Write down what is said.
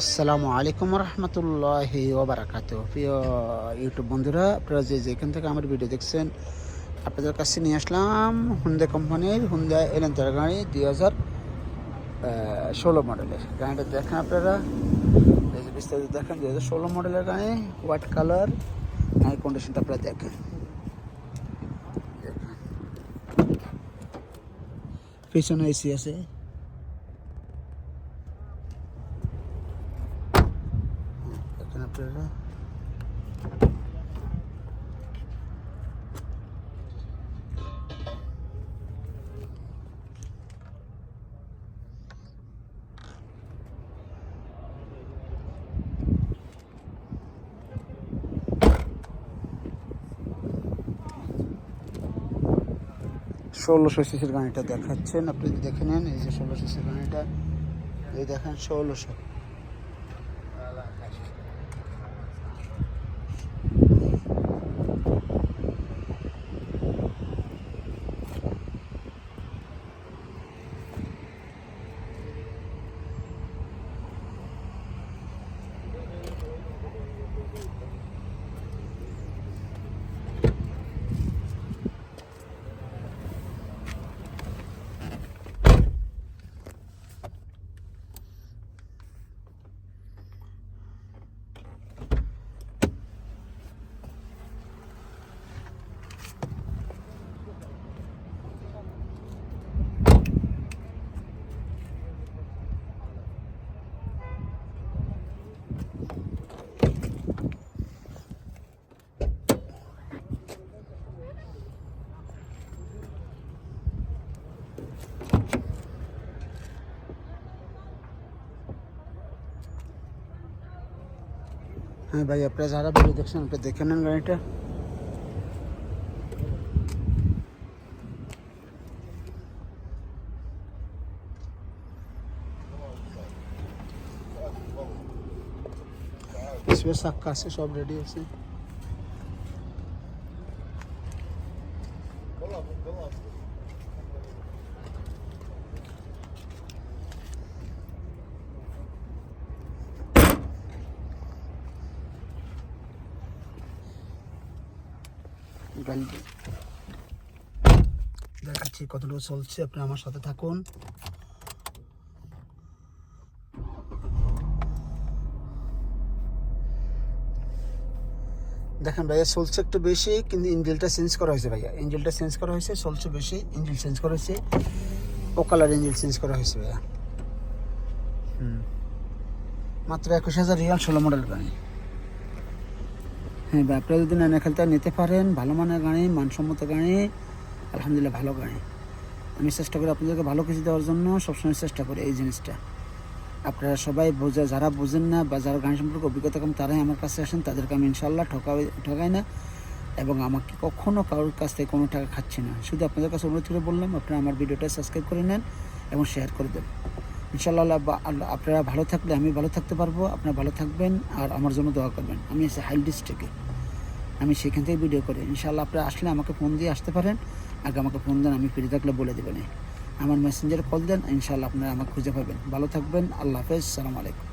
আসসালামু আলাইকুম রহমতুল্লাহ ওবরাকাত প্রিয় ইউটিউব বন্ধুরা, আপনারা যে যেখান থেকে আমার ভিডিও দেখছেন, আপনাদের কাছে নিয়ে আসলাম হুন্দা কোম্পানির হুন্দা এলেন্টার গাড়ি দুই হাজার ষোলো মডেলের গাড়িটা দেখেন আপনারা বিস্তারিত দেখেন, দুই হাজার ষোলো মডেলের গাড়ি হোয়াইট কালার গাড়ির কন্ডিশনটা আপনারা দেখেন। পিছনে এসি আছে। আপনারা ষোলোশো সিসির গাড়িটা দেখাচ্ছেন। আপনি দেখে নেন, এই যে ষোলো সিসির গাড়িটা, এই দেখেন ষোলোশো। হ্যাঁ ভাই আপনারা যারা ভিডিও দেখছেন আপনি দেখে নেন গাড়িটা স্পেস সাক্কা আছে সব রেডি আছে গাড়ি দেখাচ্ছি কতটুকু চলছে, আপনি আমার সাথে থাকুন। দেখেন ভাইয়া, চলছে একটু বেশি, কিন্তু ইঞ্জিলটা চেঞ্জ করা হয়েছে ভাইয়া। ইঞ্জিলটা চেঞ্জ করা হয়েছে, চলছে বেশি ইঞ্জিল চেঞ্জ করা হয়েছে। ও কালার ইঞ্জিল চেঞ্জ করা হয়েছে ভাইয়া। হুম। মাত্র একুশ হাজার রিয়াল ষোলো মডেল গাড়ি। হ্যাঁ আপনারা যদি নানা খেলতে নিতে পারেন, ভালো মানের গাড়ি, মানসম্মত গাড়ি, আলহামদুলিল্লাহ ভালো গাড়ি। আমি চেষ্টা করি আপনাদেরকে ভালো কিছু দেওয়ার জন্য, সবসময় চেষ্টা করি এই জিনিসটা। আপনারা সবাই বোঝা, যারা বোঝেন না বা যারা গান সম্পর্কে অভিজ্ঞতা কম, তারাই আমার কাছে আসেন, তাদেরকে আমি ইনশাল্লাহ ঠকাই ঠকাই না। এবং আমাকে কখনও কারোর কাছ থেকে কোনো টাকা খাচ্ছি না। শুধু আপনাদের কাছে অনুরোধ করে বললাম, আপনারা আমার ভিডিওটা সাবস্ক্রাইব করে নেন এবং শেয়ার করে দেন ইনশাল্লাহ আপনারা ভালো থাকলে আমি ভালো থাকতে পারব, আপনারা ভালো থাকবেন আর আমার জন্য দোয়া করবেন। আমি আছি হাইল ডিস্ট্রিক্টে। আমি সেখান থেকে ভিডিও করি। ইনশাল্লাহ আপনারা আসলে আমাকে ফোন দিয়ে আসতে পারেন। আগে আমাকে ফোন দেন, আমি ফিরে থাকলে বলে দেবেন। আমার মেসেঞ্জারে কল দেন ইনশাল্লাহ আপনারা আমাকে খুঁজে পাবেন। ভালো থাকবেন, আল্লাহ হাফেজ, সালাম আলাইকুম।